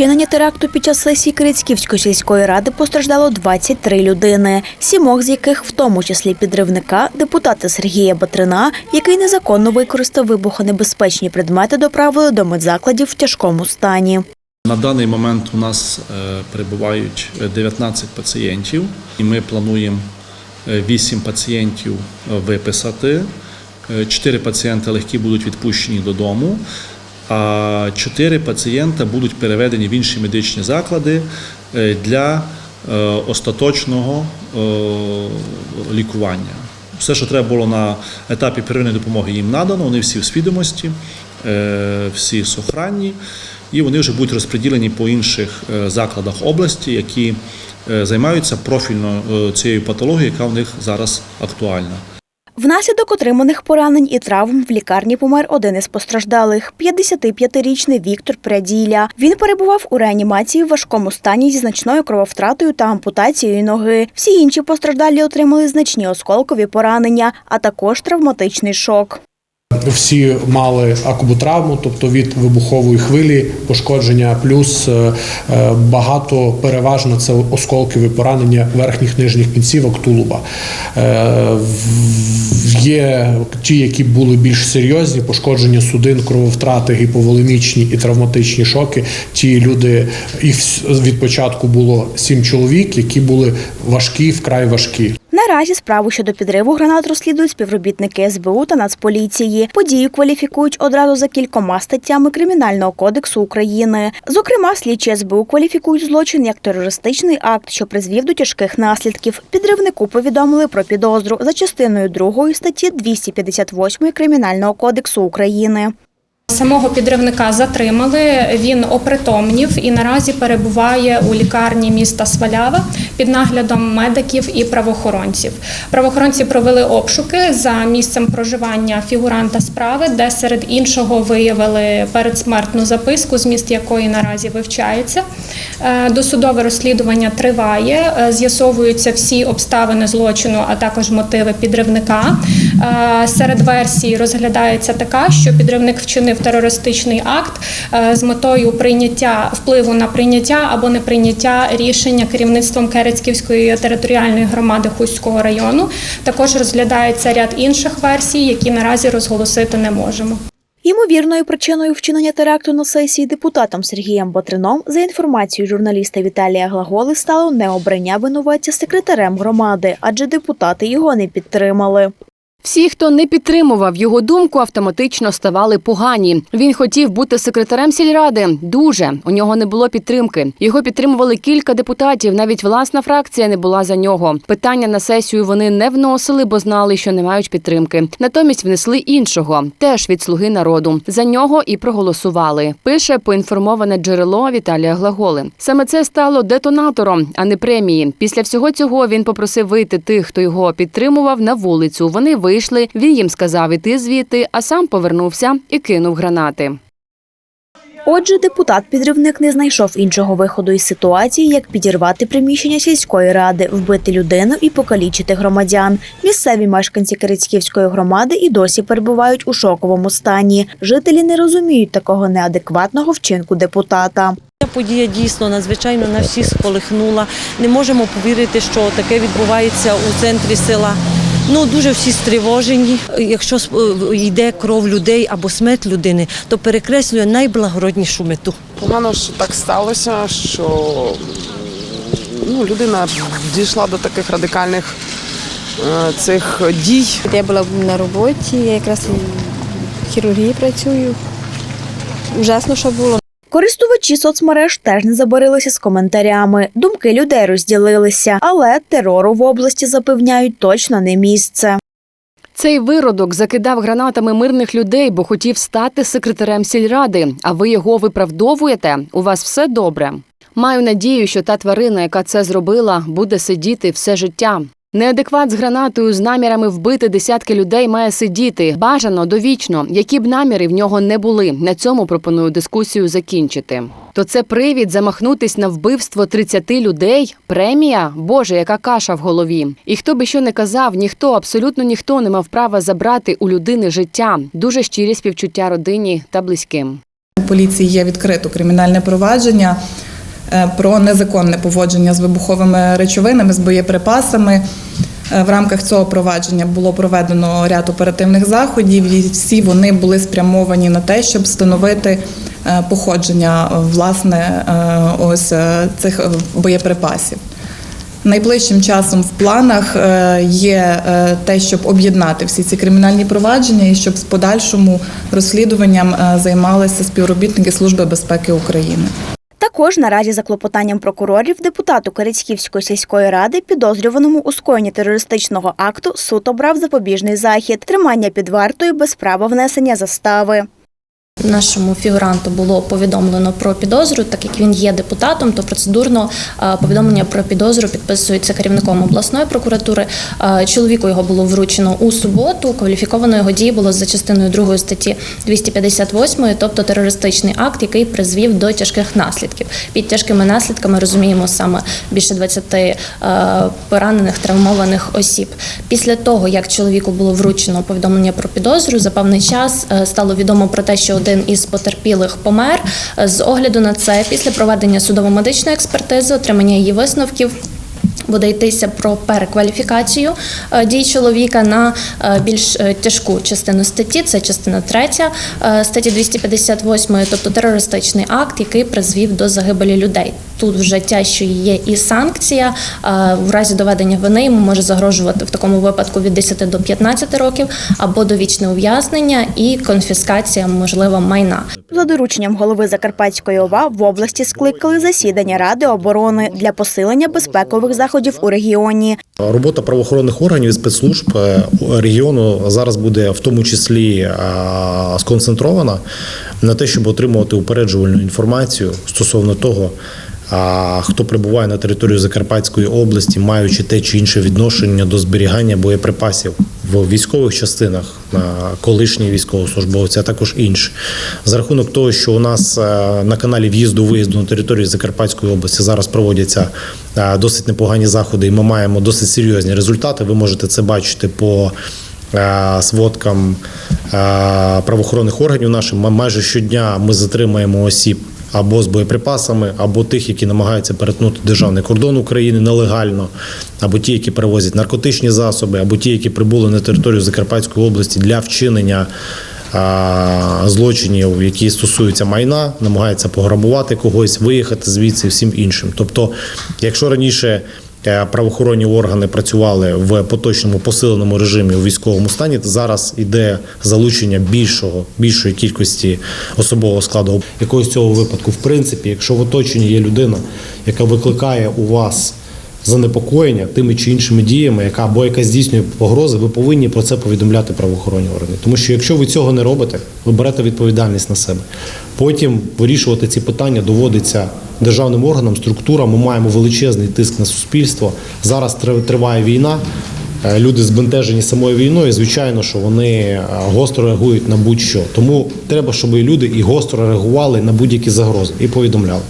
вчинення теракту під час сесії Кирицьківської сільської ради постраждало 23 людини, сімох з яких, в тому числі підривника, депутата Сергія Батрина, який незаконно використав вибухонебезпечні предмети, доправили до медзакладів в тяжкому стані. На даний момент у нас е, перебувають е, 19 пацієнтів, і ми плануємо 8 пацієнтів е, виписати. 4 пацієнти легкі будуть відпущені додому, а 4 пацієнти будуть переведені в інші медичні заклади е, для е, остаточного е, лікування. Все, що треба було на етапі первинної допомоги, їм надано. Вони всі в свідомості, всі сохранні, і вони вже будуть розподілені по інших закладах області, які займаються профільно цією патологією, яка в них зараз актуальна. Внаслідок отриманих поранень і травм в лікарні помер один із постраждалих – 55-річний Віктор Пряділя. Він перебував у реанімації в важкому стані зі значною крововтратою та ампутацією ноги. Всі інші постраждалі отримали значні осколкові поранення, а також травматичний шок. Всі мали акубутравму, тобто від вибухової хвилі пошкодження, плюс е, е, багато переважно це осколкові поранення верхніх нижніх кінцівок тулуба. Е, Є ті, які були більш серйозні, пошкодження судин, крововтрати, гіповолемічні і травматичні шоки. Ті люди, їх від початку було сім чоловік, які були важкі, вкрай важкі. Наразі справу щодо підриву гранат розслідують співробітники СБУ та Нацполіції. Подію кваліфікують одразу за кількома статтями Кримінального кодексу України. Зокрема, слідчі СБУ кваліфікують злочин як терористичний акт, що призвів до тяжких наслідків. Підривнику повідомили про підозру за частиною 2 статті 258 Кримінального кодексу України. Самого підривника затримали. Він опритомнів і наразі перебуває у лікарні міста Свалява під наглядом медиків і правоохоронців. Правоохоронці провели обшуки за місцем проживання фігуранта справи, де серед іншого виявили передсмертну записку, зміст якої наразі вивчається. Е, Досудове розслідування триває. Е, З'ясовуються всі обставини злочину, а також мотиви підривника. Е, Серед версій розглядається така, що підривник вчинив терористичний акт е, з метою прийняття впливу на прийняття або неприйняття рішення керівництвом Керецьківської територіальної громади Хуського району. Також розглядається ряд інших версій, які наразі розголосити не можемо. Ймовірною причиною вчинення теракту на сесії депутатом Сергієм Батрином, за інформацією журналіста Віталія Глаголи, стало необрання винуватця секретарем громади, адже депутати його не підтримали. Всі, хто не підтримував його думку, автоматично ставали погані. Він хотів бути секретарем сільради. Дуже у нього не було підтримки. Його підтримували кілька депутатів. Навіть власна фракція не була за нього. Питання на сесію вони не вносили, бо знали, що не мають підтримки. Натомість внесли іншого, теж від слуги народу. За нього і проголосували. Пише поінформоване джерело Віталія Глаголи. Саме це стало детонатором, а не премії. Після всього цього він попросив вийти тих, хто його підтримував, на вулицю. Вони вийшли. Він їм сказав іти звідти, а сам повернувся і кинув гранати. Отже, депутат-підривник не знайшов іншого виходу із ситуації, як підірвати приміщення сільської ради, вбити людину і покалічити громадян. Місцеві мешканці Кирицьківської громади і досі перебувають у шоковому стані. Жителі не розуміють такого неадекватного вчинку депутата. Ця подія дійсно надзвичайно на всіх сколихнула. Не можемо повірити, що таке відбувається у центрі села. Ну дуже всі стривожені. Якщо е, йде кров людей або смерть людини, то перекреслює найблагороднішу мету. Погано, що так сталося, що ну, людина дійшла до таких радикальних е, цих дій. Я була на роботі, я якраз в хірургії працюю. Ужасно, що було. Користувачі соцмереж теж не забарилися з коментарями. Думки людей розділилися, але терору в області запевняють точно не місце. Цей виродок закидав гранатами мирних людей, бо хотів стати секретарем сільради. А ви його виправдовуєте? У вас все добре. Маю надію, що та тварина, яка це зробила, буде сидіти все життя. Неадекват з гранатою з намірами вбити десятки людей має сидіти бажано довічно, які б наміри в нього не були. На цьому пропоную дискусію закінчити. То це привід замахнутись на вбивство 30 людей? Премія? Боже, яка каша в голові. І хто би що не казав, ніхто, абсолютно ніхто не мав права забрати у людини життя. Дуже щирі співчуття родині та близьким. У поліції є відкрито кримінальне провадження про незаконне поводження з вибуховими речовинами, з боєприпасами. Е, В рамках цього провадження було проведено ряд оперативних заходів, і всі вони були спрямовані на те, щоб встановити е, походження е, власне е, ось е, цих е, боєприпасів. Найближчим часом в планах е, є е, те, щоб об'єднати всі ці кримінальні провадження і щоб з подальшому розслідуванням е, займалися співробітники Служби безпеки України. Також наразі за клопотанням прокурорів депутату Корецьківської сільської ради, підозрюваному у скоєнні терористичного акту, суд обрав запобіжний захід, тримання під вартою без права внесення застави. Нашому фігуранту було повідомлено про підозру, так як він є депутатом, то процедурно е, повідомлення про підозру підписується керівником обласної прокуратури. Е, Чоловіку його було вручено у суботу. Кваліфіковано його дії було за частиною 2 статті 258, тобто терористичний акт, який призвів до тяжких наслідків. Під тяжкими наслідками розуміємо саме більше 20 е, поранених травмованих осіб. Після того, як чоловіку було вручено повідомлення про підозру, за певний час стало відомо про те, що один із потерпілих помер. З огляду на це, після проведення судово-медичної експертизи, отримання її висновків. Буде йтися про перекваліфікацію е, дій чоловіка на е, більш е, тяжку частину статті. Це частина 3 е, статті 258, тобто терористичний акт, який призвів до загибелі людей. Тут вже тяжчою є і санкція. Е, В разі доведення вини йому може загрожувати в такому випадку від 10 до 15 років або довічне ув'язнення і конфіскація можлива майна. За дорученням голови Закарпатської ОВА в області скликали засідання Ради оборони для посилення безпекових заходів у регіоні. Робота правоохоронних органів і спецслужб е, регіону зараз буде в тому числі е, сконцентрована на те, щоб отримувати упереджувальну інформацію стосовно того, хто прибуває на територію Закарпатської області, маючи те чи інше відношення до зберігання боєприпасів в військових частинах на колишні військовослужбовці, а також інші. За рахунок того, що у нас е, на каналі в'їзду виїзду на територію Закарпатської області зараз проводяться е, досить непогані заходи, і ми маємо досить серйозні результати. Ви можете це бачити по е, сводкам правоохоронних органів нашим. Майже щодня ми затримаємо осіб. Або з боєприпасами, або тих, які намагаються перетнути державний кордон України нелегально, або ті, які перевозять наркотичні засоби, або ті, які прибули на територію Закарпатської області для вчинення злочинів, які стосуються майна, намагаються пограбувати когось, виїхати звідси всім іншим. Тобто, якщо раніше правоохоронні органи працювали в поточному посиленому режимі у військовому стані, зараз іде залучення більшого, більшої кількості особового складу. Якогось цього випадку, в принципі, якщо в оточенні є людина, яка викликає у вас занепокоєння тими чи іншими діями, яка або яка здійснює погрози, ви повинні про це повідомляти правоохоронні органи. Тому що якщо ви цього не робите, ви берете відповідальність на себе. Потім вирішувати ці питання доводиться державним органам, структурам. Ми маємо величезний тиск на суспільство. Зараз триває війна. Е, Люди збентежені самою війною. Звичайно, що вони е, гостро реагують на будь-що. Тому треба, щоб і люди і гостро реагували на будь-які загрози і повідомляли.